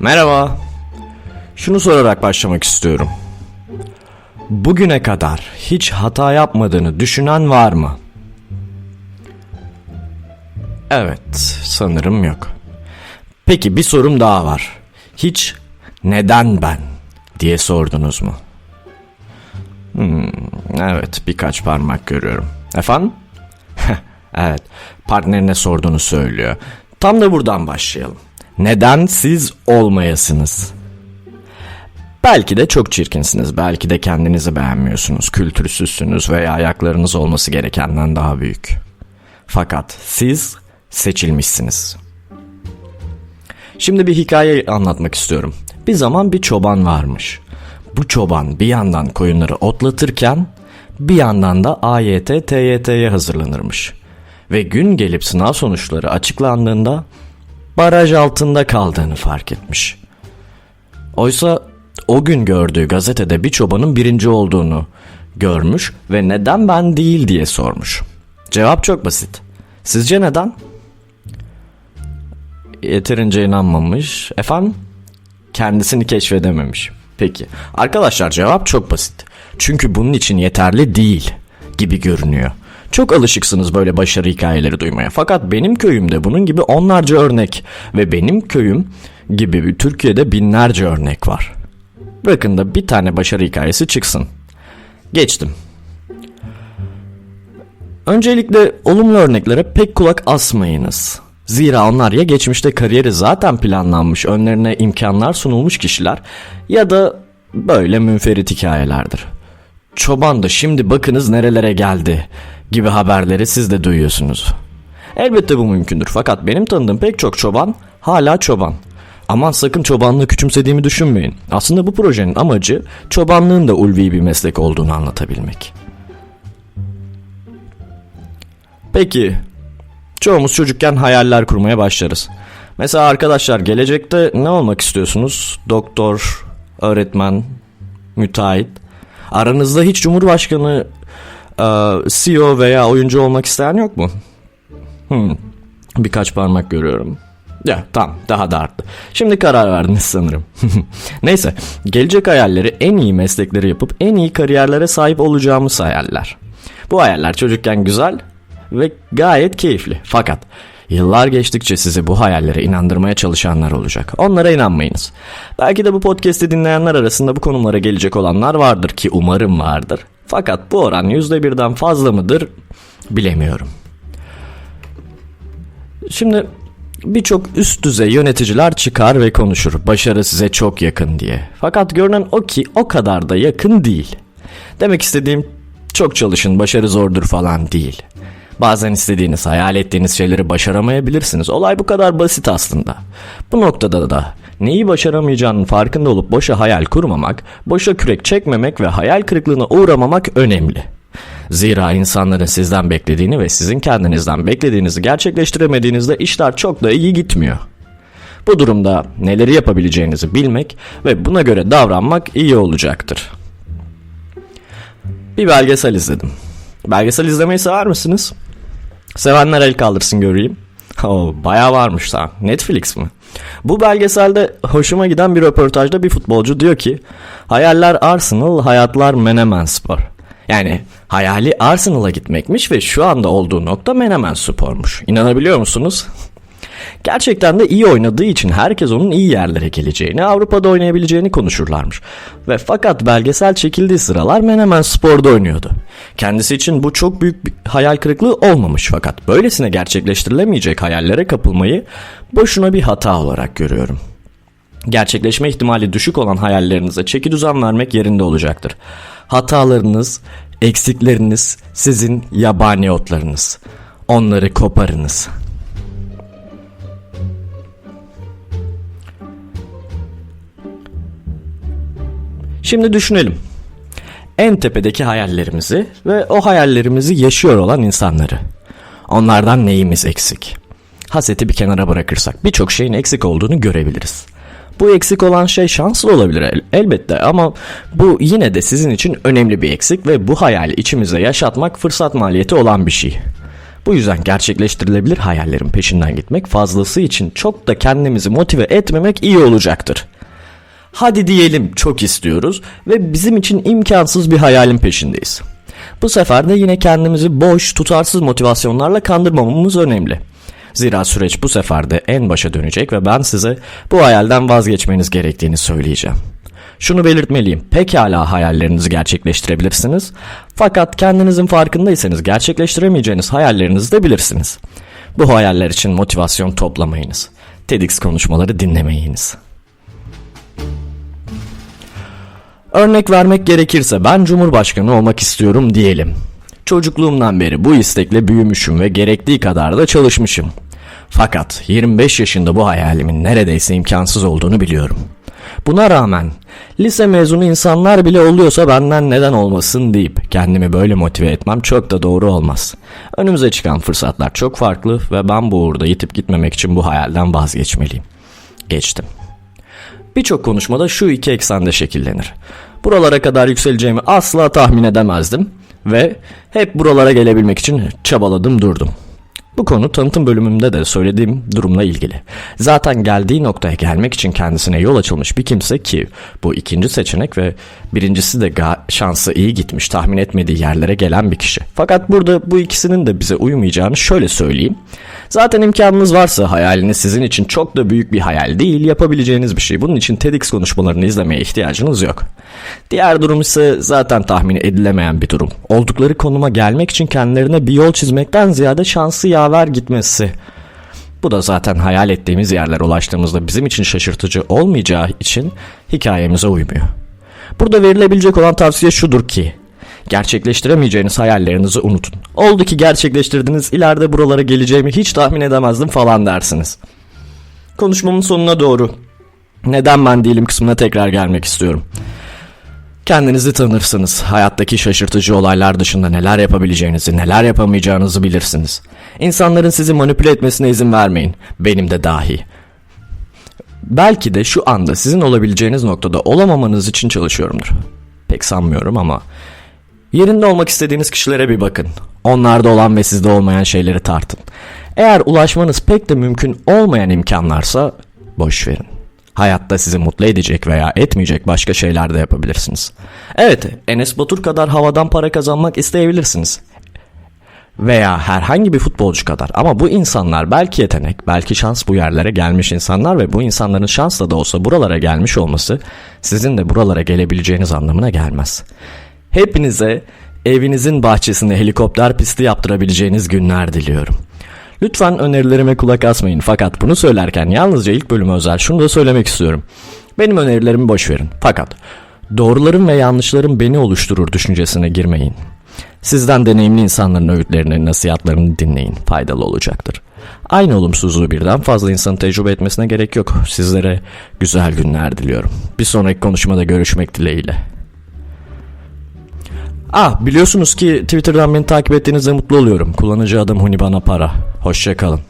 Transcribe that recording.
Merhaba. Şunu sorarak başlamak istiyorum. Bugüne kadar hiç hata yapmadığını düşünen var mı? Evet, sanırım yok. Peki bir sorum daha var. Hiç neden ben diye sordunuz mu? Hmm, evet, birkaç parmak görüyorum. Efendim? evet, partnerine sorduğunu söylüyor. Tam da buradan başlayalım. Neden siz olmayasınız? Belki de çok çirkinsiniz, belki de kendinizi beğenmiyorsunuz, kültürsüzsünüz veya ayaklarınız olması gerekenden daha büyük. Fakat siz seçilmişsiniz. Şimdi bir hikaye anlatmak istiyorum. Bir zaman bir çoban varmış. Bu çoban bir yandan koyunları otlatırken bir yandan da AYT, TYT'ye hazırlanırmış. Ve gün gelip sınav sonuçları açıklandığında baraj altında kaldığını fark etmiş. Oysa o gün gördüğü gazetede bir çobanın birinci olduğunu görmüş ve neden ben değil diye sormuş. Cevap çok basit. Sizce neden? Yeterince inanmamış. Efendim? Kendisini keşfedememiş. Peki. Arkadaşlar cevap çok basit. Çünkü bunun için yeterli değil gibi görünüyor. Çok alışıksınız böyle başarı hikayeleri duymaya. Fakat benim köyümde bunun gibi onlarca örnek ve benim köyüm gibi Türkiye'de binlerce örnek var. Bırakın da bir tane başarı hikayesi çıksın. Geçtim. Öncelikle olumlu örneklere pek kulak asmayınız. Zira onlar ya geçmişte kariyeri zaten planlanmış, önlerine imkanlar sunulmuş kişiler ya da böyle münferit hikayelerdir. Çoban da şimdi bakınız nerelere geldi gibi haberleri siz de duyuyorsunuz. Elbette bu mümkündür fakat benim tanıdığım pek çok çoban hala çoban. Aman sakın çobanlığı küçümsediğimi düşünmeyin. Aslında bu projenin amacı çobanlığın da ulvi bir meslek olduğunu anlatabilmek. Peki, çoğumuz çocukken hayaller kurmaya başlarız. Mesela arkadaşlar gelecekte ne olmak istiyorsunuz? Doktor, öğretmen, müteahhit. Aranızda hiç cumhurbaşkanı, CEO veya oyuncu olmak isteyen yok mu? Hmm, birkaç parmak görüyorum. Ya tamam daha da arttı. Şimdi karar verdiniz sanırım. Neyse gelecek hayalleri en iyi meslekleri yapıp en iyi kariyerlere sahip olacağımız hayaller. Bu hayaller çocukken güzel ve gayet keyifli. Fakat yıllar geçtikçe sizi bu hayallere inandırmaya çalışanlar olacak. Onlara inanmayınız. Belki de bu podcast'i dinleyenler arasında bu konumlara gelecek olanlar vardır ki umarım vardır. Fakat bu oran %1'den fazla mıdır bilemiyorum. Şimdi Birçok üst düzey yöneticiler çıkar ve konuşur başarı size çok yakın diye. Fakat görünen o ki o kadar da yakın değil. Demek istediğim çok çalışın başarı zordur falan değil. Bazen istediğiniz, hayal ettiğiniz şeyleri başaramayabilirsiniz. Olay bu kadar basit aslında. Bu noktada da neyi başaramayacağının farkında olup boşa hayal kurmamak, boşa kürek çekmemek ve hayal kırıklığına uğramamak önemli. Zira insanların sizden beklediğini ve sizin kendinizden beklediğinizi gerçekleştiremediğinizde işler çok da iyi gitmiyor. Bu durumda neleri yapabileceğinizi bilmek ve buna göre davranmak iyi olacaktır. Bir belgesel izledim. Belgesel izlemeyi sever misiniz? Sevenler el kaldırsın göreyim. Oh, bayağı varmış ha. Netflix mi? Bu belgeselde hoşuma giden bir röportajda bir futbolcu diyor ki Hayaller Arsenal, hayatlar Menemen Spor. Yani hayali Arsenal'a gitmekmiş ve şu anda olduğu nokta Menemen Spor'muş. İnanabiliyor musunuz? Gerçekten de iyi oynadığı için herkes onun iyi yerlere geleceğini, Avrupa'da oynayabileceğini konuşurlarmış. Ve fakat belgesel çekildiği sıralar Menemen Spor'da oynuyordu. Kendisi için bu çok büyük bir hayal kırıklığı olmamış fakat böylesine gerçekleştirilemeyecek hayallere kapılmayı boşuna bir hata olarak görüyorum. Gerçekleşme ihtimali düşük olan hayallerinize çeki düzen vermek yerinde olacaktır. Hatalarınız, eksikleriniz sizin yabani otlarınız. Onları koparınız. Şimdi düşünelim. En tepedeki hayallerimizi ve o hayallerimizi yaşıyor olan insanları. Onlardan neyimiz eksik? Haseti bir kenara bırakırsak birçok şeyin eksik olduğunu görebiliriz. Bu eksik olan şey şanslı olabilir el, elbette ama bu yine de sizin için önemli bir eksik ve bu hayali içimize yaşatmak fırsat maliyeti olan bir şey. Bu yüzden gerçekleştirilebilir hayallerin peşinden gitmek fazlası için çok da kendimizi motive etmemek iyi olacaktır. Hadi diyelim çok istiyoruz ve bizim için imkansız bir hayalin peşindeyiz. Bu sefer de yine kendimizi boş, tutarsız motivasyonlarla kandırmamamız önemli. Zira süreç bu sefer de en başa dönecek ve ben size bu hayalden vazgeçmeniz gerektiğini söyleyeceğim. Şunu belirtmeliyim. Pekala hayallerinizi gerçekleştirebilirsiniz. Fakat kendinizin farkındaysanız gerçekleştiremeyeceğiniz hayallerinizi de bilirsiniz. Bu hayaller için motivasyon toplamayınız. TEDx konuşmaları dinlemeyiniz. Örnek vermek gerekirse ben Cumhurbaşkanı olmak istiyorum diyelim. Çocukluğumdan beri bu istekle büyümüşüm ve gerektiği kadar da çalışmışım. Fakat 25 yaşında bu hayalimin neredeyse imkansız olduğunu biliyorum. Buna rağmen lise mezunu insanlar bile oluyorsa benden neden olmasın deyip kendimi böyle motive etmem çok da doğru olmaz. Önümüze çıkan fırsatlar çok farklı ve ben bu uğurda yitip gitmemek için bu hayalden vazgeçmeliyim. Geçtim. Birçok konuşmada şu iki eksende şekillenir. Buralara kadar yükseleceğimi asla tahmin edemezdim ve hep buralara gelebilmek için çabaladım durdum. Bu konu tanıtım bölümümde de söylediğim durumla ilgili. Zaten geldiği noktaya gelmek için kendisine yol açılmış bir kimse ki bu ikinci seçenek ve birincisi de şansı iyi gitmiş tahmin etmediği yerlere gelen bir kişi. Fakat burada bu ikisinin de bize uymayacağını şöyle söyleyeyim. Zaten imkanınız varsa hayaliniz sizin için çok da büyük bir hayal değil yapabileceğiniz bir şey. Bunun için TEDx konuşmalarını izlemeye ihtiyacınız yok. Diğer durum ise zaten tahmin edilemeyen bir durum. Oldukları konuma gelmek için kendilerine bir yol çizmekten ziyade şansı yaver gitmesi. Bu da zaten hayal ettiğimiz yerlere ulaştığımızda bizim için şaşırtıcı olmayacağı için hikayemize uymuyor. Burada verilebilecek olan tavsiye şudur ki gerçekleştiremeyeceğiniz hayallerinizi unutun. Oldu ki gerçekleştirdiniz ileride buralara geleceğimi hiç tahmin edemezdim falan dersiniz. Konuşmamın sonuna doğru neden ben değilim kısmına tekrar gelmek istiyorum. Kendinizi tanırsınız. Hayattaki şaşırtıcı olaylar dışında neler yapabileceğinizi, neler yapamayacağınızı bilirsiniz. İnsanların sizi manipüle etmesine izin vermeyin. Benim de dahi. Belki de şu anda sizin olabileceğiniz noktada olamamanız için çalışıyorumdur. Pek sanmıyorum ama yerinde olmak istediğiniz kişilere bir bakın. Onlarda olan ve sizde olmayan şeyleri tartın. Eğer ulaşmanız pek de mümkün olmayan imkanlarsa boş verin. Hayatta sizi mutlu edecek veya etmeyecek başka şeyler de yapabilirsiniz. Evet, Enes Batur kadar havadan para kazanmak isteyebilirsiniz. Veya herhangi bir futbolcu kadar ama bu insanlar belki yetenek, belki şans bu yerlere gelmiş insanlar ve bu insanların şansla da olsa buralara gelmiş olması sizin de buralara gelebileceğiniz anlamına gelmez. Hepinize evinizin bahçesine helikopter pisti yaptırabileceğiniz günler diliyorum. Lütfen önerilerime kulak asmayın fakat bunu söylerken yalnızca ilk bölüme özel şunu da söylemek istiyorum. Benim önerilerimi boş verin. Fakat doğruların ve yanlışların beni oluşturur düşüncesine girmeyin. Sizden deneyimli insanların öğütlerini, nasihatlarını dinleyin. Faydalı olacaktır. Aynı olumsuzluğu birden fazla insanın tecrübe etmesine gerek yok. Sizlere güzel günler diliyorum. Bir sonraki konuşmada görüşmek dileğiyle. Ah biliyorsunuz ki Twitter'dan beni takip ettiğinizde mutlu oluyorum. Kullanıcı adım Hunibana Para. Hoşçakalın.